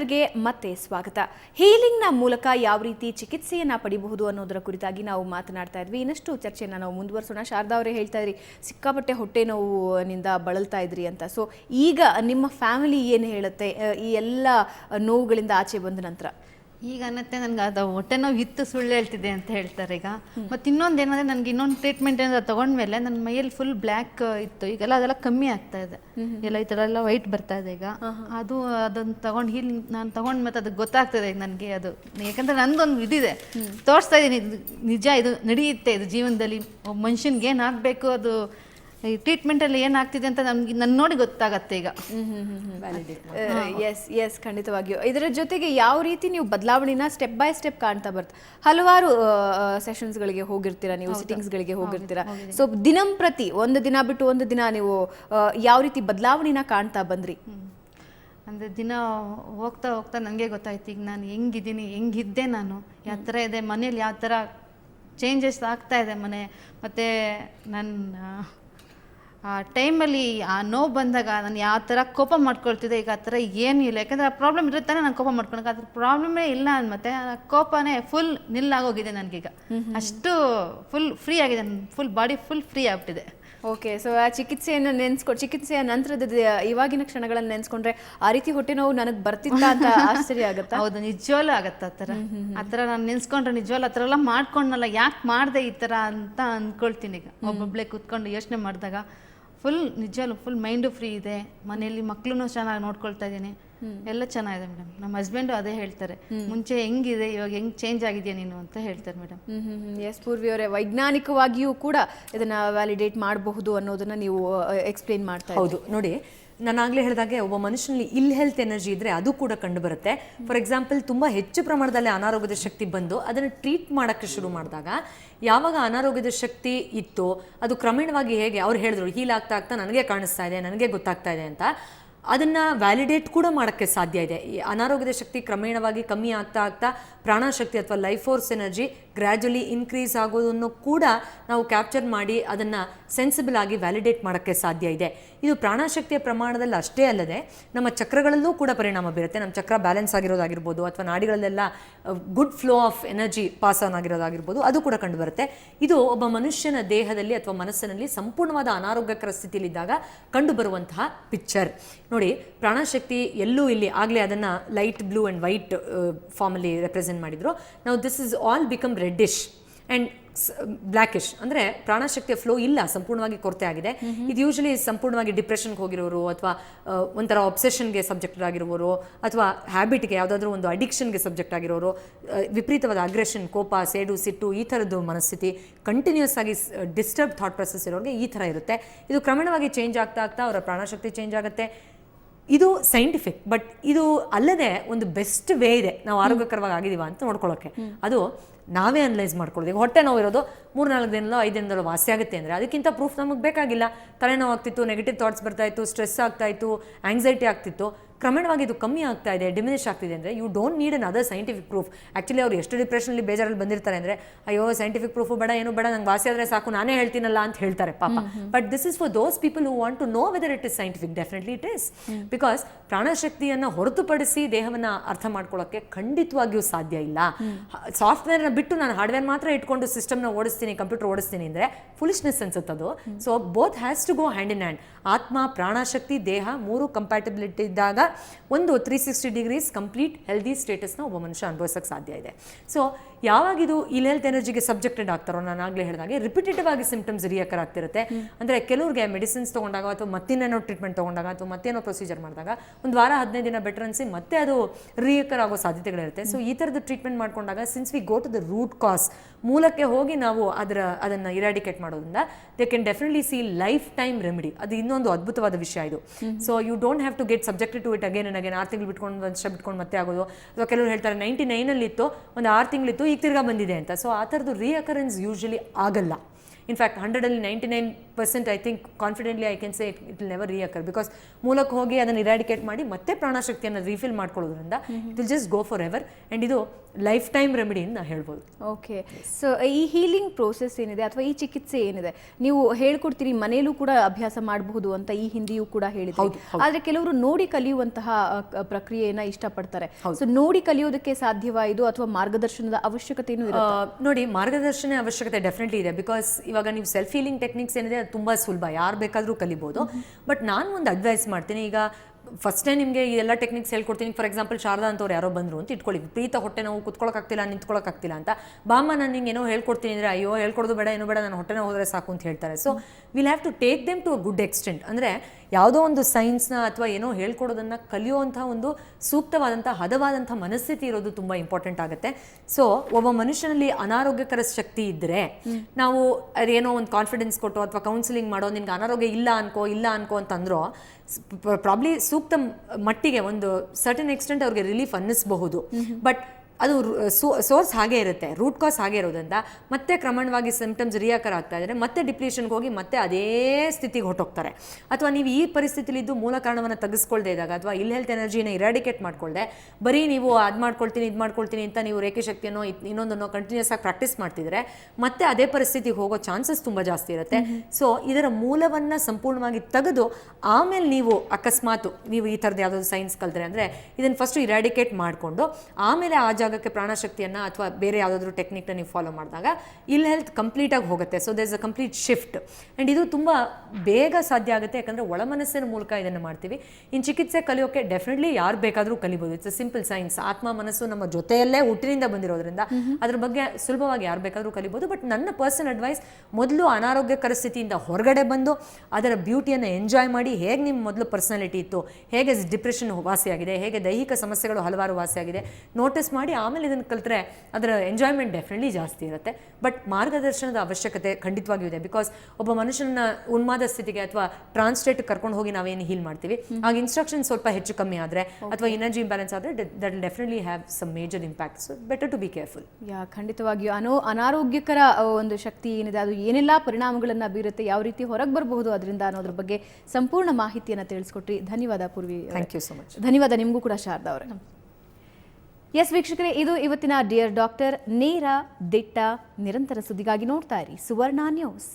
ಡಾಕ್ಟರ್ಗೆ ಮತ್ತೆ ಸ್ವಾಗತ. ಹೀಲಿಂಗ್ನ ಮೂಲಕ ಯಾವ ರೀತಿ ಚಿಕಿತ್ಸೆಯನ್ನ ಪಡಿಬಹುದು ಅನ್ನೋದರ ಕುರಿತಾಗಿ ನಾವು ಮಾತನಾಡ್ತಾ ಇದ್ವಿ. ಇನ್ನಷ್ಟು ಚರ್ಚೆಯನ್ನು ನಾವು ಮುಂದುವರಿಸೋಣ. ಶಾರದಾ ಅವರೇ ಹೇಳ್ತಾ ಇದ್ರಿ, ಸಿಕ್ಕಾಪಟ್ಟೆ ಹೊಟ್ಟೆ ನೋವಿನಿಂದ ಬಳಲ್ತಾ ಇದ್ರಿ ಅಂತ. ಸೊ ಈಗ ನಿಮ್ಮ ಫ್ಯಾಮಿಲಿ ಏನು ಹೇಳುತ್ತೆ? ಈ ಎಲ್ಲ ನೋವುಗಳಿಂದ ಆಚೆ ಬಂದ ನಂತರ? ಈಗ ಅನ್ನತ್ತೆ ನನ್ಗೆ ಅದು ಹೊಟ್ಟೆ ನೋವು ಇತ್ತು ಸುಳ್ಳು ಹೇಳ್ತಿದೆ ಅಂತ ಹೇಳ್ತಾರೆ ಈಗ. ಮತ್ತು ಇನ್ನೊಂದು ಏನಂದ್ರೆ ನನಗೆ ಇನ್ನೊಂದು ಟ್ರೀಟ್ಮೆಂಟ್ ಏನಾದ್ರು ತಗೊಂಡ್ಮೇಲೆ ನನ್ನ ಮೈಯಲ್ಲಿ ಫುಲ್ ಬ್ಲ್ಯಾಕ್ ಇತ್ತು. ಈಗೆಲ್ಲ ಅದೆಲ್ಲ ಕಮ್ಮಿ ಆಗ್ತಾ ಇದೆ. ಎಲ್ಲ ಈ ಥರ ಎಲ್ಲ ವೈಟ್ ಬರ್ತಾ ಇದೆ ಈಗ. ಅದು ಅದನ್ನು ತಗೊಂಡು ಹೀಲ್ ನಾನು ತಗೊಂಡು ಮತ್ತೆ ಅದು ಗೊತ್ತಾಗ್ತದೆ ಈಗ ನನಗೆ ಅದು. ಯಾಕಂದ್ರೆ ನಂದೊಂದು ಇದಿದೆ. ತೋರಿಸ್ತಾ ಇದ್ದೀನಿ ನಿಜ ಇದು ನಡೆಯುತ್ತೆ ಇದು ಜೀವನದಲ್ಲಿ. ಒಬ್ಬ ಮನುಷ್ಯನ್ಗೆ ಏನಾಗಬೇಕು ಅದು ಈ ಟ್ರೀಟ್ಮೆಂಟಲ್ಲಿ ಏನಾಗ್ತಿದೆ ಅಂತ ನಮ್ಗೆ ನನ್ನ ನೋಡಿ ಗೊತ್ತಾಗತ್ತೆ ಈಗ. ಎಸ್ ಎಸ್ ಖಂಡಿತವಾಗಿಯೂ. ಇದರ ಜೊತೆಗೆ ಯಾವ ರೀತಿ ನೀವು ಬದಲಾವಣೆನ ಸ್ಟೆಪ್ ಬೈ ಸ್ಟೆಪ್ ಕಾಣ್ತಾ ಬರ್ತಾ ಹಲವಾರು ಸೆಷನ್ಸ್ಗಳಿಗೆ ಹೋಗಿರ್ತೀರಾ ನೀವು ಸಿಟ್ಟಿಂಗ್ಸ್ಗಳಿಗೆ ಹೋಗಿರ್ತೀರಾ. ಸೊ ದಿನಂಪ್ರತಿ ಒಂದು ದಿನ ಬಿಟ್ಟು ಒಂದು ದಿನ ನೀವು ಯಾವ ರೀತಿ ಬದಲಾವಣೆನ ಕಾಣ್ತಾ ಬಂದ್ರಿ? ಅಂದರೆ ದಿನ ಹೋಗ್ತಾ ಹೋಗ್ತಾ ನನಗೆ ಗೊತ್ತಾಯ್ತು ಈಗ ನಾನು ಹೆಂಗಿದ್ದೀನಿ ಹೆಂಗಿದ್ದೆ ನಾನು. ಯಾವ ಥರ ಇದೆ ಮನೇಲಿ ಯಾವ ಥರ ಚೇಂಜಸ್ ಆಗ್ತಾ ಇದೆ ಮನೆ. ಮತ್ತು ನನ್ನ ಆ ಟೈಮಲ್ಲಿ ಆ ನೋವು ಬಂದಾಗ ನಾನು ಯಾವ ಥರ ಕೋಪ ಮಾಡ್ಕೊಳ್ತಿದ್ದೆ ಈಗ ಆ ಥರ ಏನೂ ಇಲ್ಲ. ಯಾಕಂದರೆ ಆ ಪ್ರಾಬ್ಲಮ್ ಇರುತ್ತಾನೆ ನಾನು ಕೋಪ ಮಾಡ್ಕೊಳಕ್ಕೆ. ಅದ್ರ ಪ್ರಾಬ್ಲಮೇ ಇಲ್ಲ ಮತ್ತೆ ಆ ಕೋಪನೇ ಫುಲ್ ನಿಲ್ಲಾಗೋಗಿದೆ ನನಗೀಗ. ಅಷ್ಟು ಫುಲ್ ಫ್ರೀ ಆಗಿದೆ. ಫುಲ್ ಬಾಡಿ ಫುಲ್ ಫ್ರೀ ಆಗ್ಬಿಟ್ಟಿದೆ. ಓಕೆ ಸೊ ಆ ಚಿಕಿತ್ಸೆಯನ್ನು ನೆನೆಸ್ಕೊ ಚಿಕಿತ್ಸೆಯ ನಂತರದ ಇವಾಗಿನ ಕ್ಷಣಗಳನ್ನು ನೆನೆಸ್ಕೊಂಡ್ರೆ ಆ ರೀತಿ ಹೊಟ್ಟೆ ನೋವು ನನಗೆ ಬರ್ತಿತ್ತ ಅಂತ ಆಶ್ಚರ್ಯ ಆಗುತ್ತಾ? ಹೌದು ನಿಜವಲ್ಲೂ ಆಗತ್ತೆ ಆ ಥರ. ಆ ಥರ ನಾನು ನೆನ್ಸ್ಕೊಂಡ್ರೆ ನಿಜವಲ್ಲ ಆ ಥರ ಎಲ್ಲ ಮಾಡ್ಕೊಂಡಲ್ಲ ಯಾಕೆ ಮಾಡಿದೆ ಈ ಥರ ಅಂತ ಅಂದ್ಕೊಳ್ತೀನಿ ಈಗ. ಒಬ್ಬೊಬ್ಳೆ ಕೂತ್ಕೊಂಡು ಯೋಚನೆ ಮಾಡಿದಾಗ ಫುಲ್ ನಿಜವಾಗ್ಲೂ ಫುಲ್ ಮೈಂಡ್ ಫ್ರೀ ಇದೆ. ಮನೆಯಲ್ಲಿ ಮಕ್ಕಳನ್ನು ಚೆನ್ನಾಗಿ ನೋಡ್ಕೊಳ್ತಾ ಇದ್ದೀನಿ. ಎಲ್ಲ ಚೆನ್ನಾಗಿದೆ ಮೇಡಮ್ ನಮ್ಮ ಹಸ್ಬೆಂಡು ಅದೇ ಹೇಳ್ತಾರೆ. ಮುಂಚೆ ಹೆಂಗಿದೆ ಇವಾಗ ಹೆಂಗ್ ಚೇಂಜ್ ಆಗಿದೆಯಾ ನೀನು ಅಂತ ಹೇಳ್ತಾರೆ ಮೇಡಮ್ ಎಸ್ ಪೂರ್ವಿ ಅವರೇ. ವೈಜ್ಞಾನಿಕವಾಗಿಯೂ ಕೂಡ ಇದನ್ನ ವ್ಯಾಲಿಡೇಟ್ ಮಾಡಬಹುದು ಅನ್ನೋದನ್ನ ನೀವು ಎಕ್ಸ್ಪ್ಲೇನ್ ಮಾಡ್ತಾ ಇದ್ದೀರಿ. ಹೌದು. ನೋಡಿ ನಾನು ಆಗ್ಲೇ ಹೇಳಿದಾಗೆ ಒಬ್ಬ ಮನುಷ್ಯನಲ್ಲಿ ಇಲ್ ಹೆಲ್ತ್ ಎನರ್ಜಿ ಇದ್ರೆ ಅದು ಕೂಡ ಕಂಡು ಬರುತ್ತೆ ಫಾರ್ ಎಕ್ಸಾಂಪಲ್ ತುಂಬಾ ಹೆಚ್ಚು ಪ್ರಮಾಣದಲ್ಲಿ ಅನಾರೋಗ್ಯದ ಶಕ್ತಿ ಬಂದು ಅದನ್ನು ಟ್ರೀಟ್ ಮಾಡಕ್ಕೆ ಶುರು ಮಾಡಿದಾಗ ಯಾವಾಗ ಅನಾರೋಗ್ಯದ ಶಕ್ತಿ ಇತ್ತು, ಅದು ಕ್ರಮೇಣವಾಗಿ ಹೇಗೆ, ಅವ್ರು ಹೇಳಿದ್ರು ಹೀಲ್ ಆಗ್ತಾ ಆಗ್ತಾ ನನಗೆ ಕಾಣಿಸ್ತಾ ಇದೆ, ನನಗೆ ಗೊತ್ತಾಗ್ತಾ ಇದೆ ಅಂತ. ಅದನ್ನ ವ್ಯಾಲಿಡೇಟ್ ಕೂಡ ಮಾಡೋಕ್ಕೆ ಸಾಧ್ಯ ಇದೆ. ಅನಾರೋಗ್ಯದ ಶಕ್ತಿ ಕ್ರಮೇಣವಾಗಿ ಕಮ್ಮಿ ಆಗ್ತಾ ಆಗ್ತಾ ಪ್ರಾಣಶಕ್ತಿ ಅಥವಾ life force energy gradually increase ಆಗೋದನ್ನು ಕೂಡ ನಾವು ಕ್ಯಾಪ್ಚರ್ ಮಾಡಿ ಅದನ್ನು ಸೆನ್ಸಿಬಲ್ ಆಗಿ ವ್ಯಾಲಿಡೇಟ್ ಮಾಡೋಕ್ಕೆ ಸಾಧ್ಯ ಇದೆ. ಇದು ಪ್ರಾಣಶಕ್ತಿಯ ಪ್ರಮಾಣದಲ್ಲಿ ಅಷ್ಟೇ ಅಲ್ಲದೆ ನಮ್ಮ ಚಕ್ರಗಳಲ್ಲೂ ಕೂಡ ಪರಿಣಾಮ ಬೀರುತ್ತೆ. ನಮ್ಮ ಚಕ್ರ ಬ್ಯಾಲೆನ್ಸ್ ಆಗಿರೋದಾಗಿರ್ಬೋದು ಅಥವಾ ನಾಡಿಗಳಲ್ಲೆಲ್ಲ good flow of energy pass on ಆಗಿರೋದಾಗಿರ್ಬೋದು ಅದು ಕೂಡ ಕಂಡುಬರುತ್ತೆ. ಇದು ಒಬ್ಬ ಮನುಷ್ಯನ ದೇಹದಲ್ಲಿ ಅಥವಾ ಮನಸ್ಸಿನಲ್ಲಿ ಸಂಪೂರ್ಣವಾದ ಅನಾರೋಗ್ಯಕರ ಸ್ಥಿತಿಯಲ್ಲಿದ್ದಾಗ ಕಂಡುಬರುವಂತಹ ಪಿಕ್ಚರ್ ನೋಡಿ, ಪ್ರಾಣಶಕ್ತಿ ಎಲ್ಲೂ ಇಲ್ಲಿ ಆಗಲೇ ಅದನ್ನು ಲೈಟ್ ಬ್ಲೂ ಆ್ಯಂಡ್ ವೈಟ್ ಫಾರ್ಮಲ್ಲಿ ರೆಪ್ರೆಸೆಂಟ್ ಮಾಡಿದ್ರು. ನಾವು this is all become reddish and blackish ಅಂದರೆ ಪ್ರಾಣಶಕ್ತಿಯ ಫ್ಲೋ ಇಲ್ಲ ಸಂಪೂರ್ಣವಾಗಿ ಕೊರತೆ ಆಗಿದೆ. ಇದು ಯೂಶಲಿ ಸಂಪೂರ್ಣವಾಗಿ ಡಿಪ್ರೆಷನ್ಗೆ ಹೋಗಿರೋರು ಅಥವಾ ಒಂಥರ ಒಬ್ಸೆಷನ್ಗೆ ಸಬ್ಜೆಕ್ಟ್ ಆಗಿರೋರು ಅಥವಾ ಹ್ಯಾಬಿಟ್ಗೆ ಯಾವುದಾದ್ರೂ ಒಂದು ಅಡಿಕ್ಷನ್ಗೆ ಸಬ್ಜೆಕ್ಟ್ ಆಗಿರೋರು ವಿಪರೀತವಾದ ಅಗ್ರೆಷನ್ ಕೋಪ ಸೇಡು ಸಿಟ್ಟು ಈ ಥರದ್ದು ಮನಸ್ಥಿತಿ ಕಂಟಿನ್ಯೂಸ್ ಆಗಿ ಡಿಸ್ಟರ್ಬ್ ಥಾಟ್ ಪ್ರೊಸೆಸ್ ಇರೋರಿಗೆ ಈ ಥರ ಇರುತ್ತೆ. ಇದು ಕ್ರಮೇಣವಾಗಿ ಚೇಂಜ್ ಆಗ್ತಾ ಆಗ್ತಾ ಅವರ ಪ್ರಾಣಶಕ್ತಿ ಚೇಂಜ್ ಆಗುತ್ತೆ. ಇದು ಸೈಂಟಿಫಿಕ್ ಬಟ್ ಇದು ಅಲ್ಲದೆ ಒಂದು ಬೆಸ್ಟ್ ವೇ ಇದೆ. ನಾವು ಆರೋಗ್ಯಕರವಾಗಿ ಆಗಿದ್ದೀವ ಅಂತ ನೋಡ್ಕೊಳ್ಳೋಕೆ. ಅದು ನಾವೇ ಅನಲೈಸ್ ಮಾಡ್ಕೊಳ್ಳೋದು. ಈಗ ಹೊಟ್ಟೆ ನೋವು ಇರೋದು ಮೂರು ನಾಲ್ಕು ದಿನದಲ್ಲೋ ಐದು ದಿನದಲ್ಲೋ ವಾಸಿ ಆಗುತ್ತೆ ಅಂದರೆ ಅದಕ್ಕಿಂತ ಪ್ರೂಫ್ ನಮಗೆ ಬೇಕಾಗಿಲ್ಲ. ತಲೆನೋವು ಆಗ್ತಿತ್ತು ನೆಗೆಟಿವ್ ಥಾಟ್ಸ್ ಬರ್ತಾಯಿತ್ತು ಸ್ಟ್ರೆಸ್ ಆಗ್ತಾಯಿತ್ತು ಆ್ಯಂಗ್ಸೈಟಿ ಆಗ್ತಿತ್ತು. ಕ್ರಮೇಣವಾಗಿ ಇದು ಕಮ್ಮಿ ಆಗ್ತಾ ಇದೆ ಡಿಮಿನಿಷ್ ಆಗ್ತಿದೆ ಅಂದರೆ you don't need another scientific proof actually ಅವ್ರು ಎಷ್ಟು ಡಿಪ್ರೆಷನಲ್ಲಿ ಬೇಜಾರಲ್ಲಿ ಬಂದಿರ್ತಾರೆ ಅಂದರೆ ಅಯ್ಯೋ ಸೈಂಟಿಫಿಕ್ ಪ್ರೂಫು ಬೇಡ ಏನು ಬೇಡ ನಂಗೆ ವಾಸಿ ಆದರೆ ಸಾಕು ನಾನೇ ಹೇಳ್ತೀನಲ್ಲ ಅಂತ ಹೇಳ್ತಾರೆ ಪಾಪ. But this is for those people who want to know whether it is scientific definitely it is because ಪ್ರಾಣಶಕ್ತಿಯನ್ನು ಹೊರತುಪಡಿಸಿ ದೇಹವನ್ನು ಅರ್ಥ ಮಾಡ್ಕೊಳ್ಳೋಕ್ಕೆ ಖಂಡಿತವಾಗಿಯೂ ಸಾಧ್ಯ ಇಲ್ಲ. ಸಾಫ್ಟ್ವೇರ್ನ ಬಿಟ್ಟು ನಾನು ಹಾರ್ಡ್ವೇರ್ ಮಾತ್ರ ಇಟ್ಕೊಂಡು ಸಿಸ್ಟಮ್ನ ಓಡಿಸ್ತೀನಿ ಕಂಪ್ಯೂಟರ್ ಓಡಿಸ್ತೀನಿ ಅಂದರೆ foolishness ಅನ್ಸುತ್ತದು so both has to go hand in hand ಆತ್ಮ ಪ್ರಾಣಶಕ್ತಿ ದೇಹ ಮೂರು ಕಂಪ್ಯಾಟಬಿಲಿಟಿ ಇದ್ದಾಗ ಒಂದು three sixty degrees complete healthy ಸ್ಟೇಟಸ್ನ ಒಬ್ಬ ಮನುಷ್ಯ ಅನುಭವಿಸೋಕ್ಕೆ ಸಾಧ್ಯ ಇದೆ. ಸೊ ಯಾವಾಗ ಇದು ಇಲ್ ಹೆಲ್ತ್ ಎನರ್ಜಿಗೆ ಸಬ್ಜೆಕ್ಟೆಡ್ ಆಗ್ತಾರೋ ನಾನು ಆಗಲೇ ಹೇಳಿದಾಗೆ ರಿಪಿಟೇಟಿವ್ ಆಗಿ ಸಿಂಪ್ಟಮ್ಸ್ ರಿಯಕರ್ ಆಗ್ತಿರುತ್ತೆ. ಅಂದರೆ ಕೆಲವ್ರಿಗೆ ಮೆಡಿಸಿನ್ಸ್ ತೊಗೊಂಡಾಗ ಅಥವಾ ಮತ್ತಿನ್ನೇನೋ ಟ್ರೀಟ್ಮೆಂಟ್ ತೊಗೊಂಡಾಗ ಅಥವಾ ಮತ್ತೇನೋ ಪ್ರೊಸೀಜರ್ ಮಾಡಿದಾಗ ಒಂದು ವಾರ, ಹದಿನೈದು ದಿನ ಬೆಟರ್ ಅನಿಸಿ ಮತ್ತೆ ಅದು ರಿಯಕರ್ ಆಗೋ ಸಾಧ್ಯತೆಗಳಿರುತ್ತೆ. ಸೊ ಈ ಥರದ್ದು ಟ್ರೀಟ್ಮೆಂಟ್ ಮಾಡ್ಕೊಂಡಾಗ since we go to the root cause ಮೂಲಕ್ಕೆ ಹೋಗಿ ನಾವು ಅದರ, ಅದನ್ನು ಇರಾಡಿಕೇಟ್ ಮಾಡೋದ್ರಿಂದ they can definitely see lifetime remedy ಅದು ಇನ್ನೊಂದು ಅದ್ಭುತವಾದ ವಿಷಯ ಇದು. So you don't have to get subjected to it again again ಆರು ತಿಂಗಳು ಬಿಟ್ಕೊಂಡು ಒಂದು ವರ್ಷ ಬಿಟ್ಕೊಂಡು ಮತ್ತೆ ಆಗೋದು. ಅಥವಾ ಕೆಲವರು ಹೇಳ್ತಾರೆ, ನೈಂಟಿ ನೈನಲ್ಲಿ ಇತ್ತು, ಒಂದು ಆರು ತಿಂಗಳಿತ್ತು ಈಗ ತಿರ್ಗಾ ಬಂದಿದೆ ಅಂತ. ಸೊ ಆ ಥರದ್ದು ರೀಅಕರೆನ್ಸ್ ಯೂಶಲಿ ಆಗಲ್ಲ. In fact ಹಂಡ್ರೆಡಲ್ಲಿ ninety nine percent I think confidently I can say it it will never reoccur because ಮೂಲಕ್ಕೆ ಹೋಗಿ ಅದನ್ನು ಇರಾಡಿಕೇಟ್ ಮಾಡಿ ಮತ್ತೆ ಪ್ರಾಣಶಕ್ತಿಯನ್ನು ರೀಫಿಲ್ ಮಾಡ್ಕೊಳ್ಳೋದ್ರಿಂದ it will just go forever and ಇದು ಲೈಫ್ ಟೈಮ್ ರೆಮಿಡಿ ಅಂತ ಹೇಳ್ಬೋದು. ಓಕೆ ಸೊ ಈ ಹೀಲಿಂಗ್ ಪ್ರೋಸೆಸ್ ಏನಿದೆ ಅಥವಾ ಈ ಚಿಕಿತ್ಸೆ ಏನಿದೆ? ನೀವು ಹೇಳ್ಕೊಡ್ತೀರಿ ಮನೆಯಲ್ಲೂ ಕೂಡ ಅಭ್ಯಾಸ ಮಾಡಬಹುದು ಅಂತ ಈ ಹಿಂದಿಯೂ ಕೂಡ ಹೇಳಿದ್ರು. ಆದರೆ ಕೆಲವರು ನೋಡಿ ಕಲಿಯುವಂತಹ ಪ್ರಕ್ರಿಯೆಯನ್ನು ಇಷ್ಟಪಡ್ತಾರೆ. ಸೊ ನೋಡಿ ಕಲಿಯೋದಕ್ಕೆ ಸಾಧ್ಯವಾಯಿತು ಅಥವಾ ಮಾರ್ಗದರ್ಶನದ ಆ, ನೋಡಿ ಮಾರ್ಗದರ್ಶನ ಅವಶ್ಯಕತೆ ಡೆಫಿನೆಟ್ಲಿ ಇದೆ. ಬಿಕಾಸ್ ಇವಾಗ ನೀವು ಸೆಲ್ಫ್ ಹೀಲಿಂಗ್ ಟೆಕ್ನಿಕ್ಸ್ ಏನಿದೆ ಅದು ತುಂಬ ಸುಲಭ. ಯಾರು ಬೇಕಾದರೂ ಕಲಿಬೋದು. ಬಟ್ ನಾನು ಒಂದು ಅಡ್ವೈಸ್ ಮಾಡ್ತೀನಿ. ಈಗ ಫಸ್ಟೇ ನಿಮಗೆ ಎಲ್ಲ ಟೆಕ್ನಿಕ್ಸ್ ಹೇಳ್ಕೊಡ್ತೀನಿ. ಫಾರ್ ಎಕ್ಸಾಂಪಲ್ ಶಾರದಾ ಅಂತವ್ರು ಯಾರೋ ಬಂದರು ಅಂತ ಇಟ್ಕೊಳ್ಳಿ. ಪ್ರೀತ ಹೊಟ್ಟೆ ನೋವು ಕುತ್ಕೊಳ್ಳೋಕ್ಕಾಗ್ತಿಲ್ಲ ನಿಂತ್ಕೊಳ್ಳೋಕ್ಕಾಗ್ತಿಲ್ಲ ಅಂತ. ಬಾಮ್ಮ, ನಾನು ನಿಂಗೆ ಏನೋ ಹೇಳ್ಕೊಡ್ತೀನಿ ಅಂದರೆ, ಅಯ್ಯೋ, ಹೇಳ್ಕೊಡೋದು ಬೇಡ, ಏನೋ ಬೇಡ, ನಾನು ಹೊಟ್ಟೆ ನೋವು ಹೋದರೆ ಸಾಕು ಅಂತ ಹೇಳ್ತಾರೆ. So we'll have to take them to a good extent ಅಂದರೆ ಯಾವುದೋ ಒಂದು ಸೈನ್ಸ್ನ ಅಥವಾ ಏನೋ ಹೇಳ್ಕೊಡೋದನ್ನು ಕಲಿಯುವಂಥ ಒಂದು ಸೂಕ್ತವಾದಂಥ, ಹದವಾದಂಥ ಮನಸ್ಥಿತಿ ಇರೋದು ತುಂಬ ಇಂಪಾರ್ಟೆಂಟ್ ಆಗುತ್ತೆ. ಸೊ ಒಬ್ಬ ಮನುಷ್ಯನಲ್ಲಿ ಅನಾರೋಗ್ಯಕರ ಶಕ್ತಿ ಇದ್ದರೆ ನಾವು ಅದೇನೋ ಒಂದು ಕಾನ್ಫಿಡೆನ್ಸ್ ಕೊಟ್ಟು ಅಥವಾ ಕೌನ್ಸಿಲಿಂಗ್ ಮಾಡೋ, ನಿನ್ಗೆ ಅನಾರೋಗ್ಯ ಇಲ್ಲ ಅನ್ಕೋ ಇಲ್ಲ ಅನ್ಕೋ ಅಂತಂದ್ರೋ ಪ್ರಾಬ್ಲಿ ಸೂಕ್ತ ಮಟ್ಟಿಗೆ ಒಂದು ಸರ್ಟನ್ ಎಕ್ಸ್ಟೆಂಟ್ ಅವ್ರಿಗೆ ರಿಲೀಫ್ ಅನ್ನಿಸಬಹುದು. ಬಟ್ ಅದು ಸೋರ್ಸ್ ಹಾಗೆ ಇರುತ್ತೆ ರೂಟ್ ಕಾಸ್ ಹಾಗೆ ಇರೋದ್ರಿಂದ ಮತ್ತೆ ಕ್ರಮಣವಾಗಿ ಸಿಂಪ್ಟಮ್ಸ್ ರಿಯಾಕರ್ ಆಗ್ತಾ ಇದ್ರೆ ಮತ್ತೆ ಡಿಪ್ರೆಷನ್ಗೆ ಹೋಗಿ ಮತ್ತೆ ಅದೇ ಸ್ಥಿತಿಗೆ ಹೊಟ್ಟೋಗ್ತಾರೆ ಅಥವಾ ನೀವು ಈ ಪರಿಸ್ಥಿತಿಲಿದ್ದು ಮೂಲ ಕಾರಣವನ್ನು ತೆಗೆಸ್ಕೊಳ್ದೇ ಇದ್ದಾಗ ಅಥವಾ ಇಲ್ ಹೆಲ್ತ್ ಎನರ್ಜಿನ ಇರಾಡಿಕೇಟ್ ಮಾಡ್ಕೊಳ್ದೆ ಬರೀ ನೀವು ಅದು ಮಾಡ್ಕೊಳ್ತೀನಿ ಇದು ಮಾಡ್ಕೊಳ್ತೀನಿ ಅಂತ ನೀವು ರೇಖೆ ಶಕ್ತಿಯನ್ನು ಇನ್ನೊಂದನ್ನು ಕಂಟಿನ್ಯೂಸ್ ಆಗಿ ಪ್ರಾಕ್ಟೀಸ್ ಮಾಡ್ತಿದ್ರೆ ಮತ್ತೆ ಅದೇ ಪರಿಸ್ಥಿತಿಗೆ ಹೋಗೋ ಚಾನ್ಸಸ್ ತುಂಬ ಜಾಸ್ತಿ ಇರುತ್ತೆ. ಸೊ ಇದರ ಮೂಲವನ್ನು ಸಂಪೂರ್ಣವಾಗಿ ತೆಗೆದು ಆಮೇಲೆ ನೀವು ಅಕಸ್ಮಾತ್ ನೀವು ಈ ಥರದ್ದು ಯಾವುದಾದ್ರು ಸೈನ್ಸ್ ಕಲ್ತ್ರೆ ಅಂದರೆ ಇದನ್ನು ಫಸ್ಟ್ ಇರಾಡಿಕೇಟ್ ಮಾಡಿಕೊಂಡು ಆಮೇಲೆ ಆ ಜಾಗಕ್ಕೆ ಪ್ರಾಣಶಕ್ತಿಯನ್ನು ಅಥವಾ ಬೇರೆ ಯಾವುದಾದ್ರೂ ಟೆಕ್ನಿಕ್ನ ನೀವು ಫಾಲೋ ಮಾಡಿದಾಗ ಇಲ್ ಹೆಲ್ತ್ ಕಂಪ್ಲೀಟಾಗಿ ಹೋಗುತ್ತೆ. So does a complete shift and ಇದು ತುಂಬ ಬೇಗ ಸಾಧ್ಯ ಆಗುತ್ತೆ. ಯಾಕಂದರೆ ಒಳ ಮನಸ್ಸಿನ ಮೂಲಕ ಇದನ್ನು ಮಾಡ್ತೀವಿ. ಇನ್ನು ಚಿಕಿತ್ಸೆ ಕಲಿಯೋಕ್ಕೆ ಡೆಫಿನೆಟ್ಲಿ ಯಾರು ಬೇಕಾದರೂ ಕಲಿಬೋದು. ಇಟ್ಸ್ ಅ ಸಿಂಪಲ್ ಸೈನ್ಸ್ ಆತ್ಮ ಮನಸ್ಸು ನಮ್ಮ ಜೊತೆಯಲ್ಲೇ ಹುಟ್ಟಿನಿಂದ ಬಂದಿರೋದ್ರಿಂದ ಅದ್ರ ಬಗ್ಗೆ ಸುಲಭವಾಗಿ ಯಾರು ಬೇಕಾದರೂ ಕಲಿಬೋದು. ಬಟ್ ನನ್ನ ಪರ್ಸನ್ ಅಡ್ವೈಸ್ ಮೊದಲು ಅನಾರೋಗ್ಯಕರ ಸ್ಥಿತಿಯಿಂದ ಹೊರಗಡೆ ಬಂದು ಅದರ ಬ್ಯೂಟಿಯನ್ನು ಎಂಜಾಯ್ ಮಾಡಿ ಹೇಗೆ ನಿಮ್ಮ ಮೊದಲು ಪರ್ಸನಾಲಿಟಿ ಇತ್ತು ಹೇಗೆ ಡಿಪ್ರೆಷನ್ ವಾಸಿಯಾಗಿದೆ ಹೇಗೆ ದೈಹಿಕ ಸಮಸ್ಯೆಗಳು ಹಲವಾರು ವಾಸಿಯಾಗಿದೆ ನೋಟಿಸ್ ಮಾಡಿ ಆಮೇಲೆ ಇದನ್ನು ಕಲಿತ್ರೆ ಅದರ ಎಂಜಾಯ್ಮೆಂಟ್ ಡೆಫಿನೆಟ್ಲಿ ಜಾಸ್ತಿ ಇರುತ್ತೆ. ಬಟ್ ಮಾರ್ಗದರ್ಶನದ ಅವಶ್ಯಕತೆ ಖಂಡಿತವಾಗಿಯೂ ಇದೆ. ಬಿಕಾಸ್ ಒಬ್ಬ ಮನುಷ್ಯನ ಉನ್ಮಾದ ಸ್ಥಿತಿಗೆ ಅಥವಾ ಟ್ರಾನ್ಸ್ಟೇಟ್ ಕರ್ಕೊಂಡು ಹೋಗಿ ನಾವೇನು ಹೀಲ್ ಮಾಡ್ತೀವಿ ಆಗ ಇನ್ಸ್ಟ್ರಕ್ಷನ್ ಸ್ವಲ್ಪ ಹೆಚ್ಚು ಕಮ್ಮಿ ಆದರೆ ಅಥವಾ ಎನರ್ಜಿ ಇಂಬ್ಯಾಲೆನ್ಸ್ ಆದರೆ that definitely have some major impact so better to be careful yeah ಖಂಡಿತವಾಗಿಯೂ ಅನೋ ಅನಾರೋಗ್ಯಕರ ಒಂದು ಶಕ್ತಿ ಏನಿದೆ ಅದು ಏನೆಲ್ಲ ಪರಿಣಾಮಗಳನ್ನು ಬೀರುತ್ತೆ ಯಾವ ರೀತಿ ಹೊರಗೆ ಬರಬಹುದು ಅದರಿಂದ ಅನ್ನೋದ್ರ ಬಗ್ಗೆ ಸಂಪೂರ್ಣ ಮಾಹಿತಿಯನ್ನು ತಿಳಿಸ್ಕೊಟ್ರಿ. ಧನ್ಯವಾದ Purvi. Thank you so much ಧನ್ಯವಾದ ನಿಮಗೂ ಕೂಡ ಶಾರದಾ ಅವರೇ. ಎಸ್ ವೀಕ್ಷಕರೇ ಇದು ಇವತ್ತಿನ ಡಿಯರ್ ಡಾಕ್ಟರ್ ನೇರ ದಿಟ್ಟ ನಿರಂತರ ಸುದ್ದಿಗಾಗಿ ನೋಡ್ತಾ ಇರಿ ಸುವರ್ಣ ನ್ಯೂಸ್.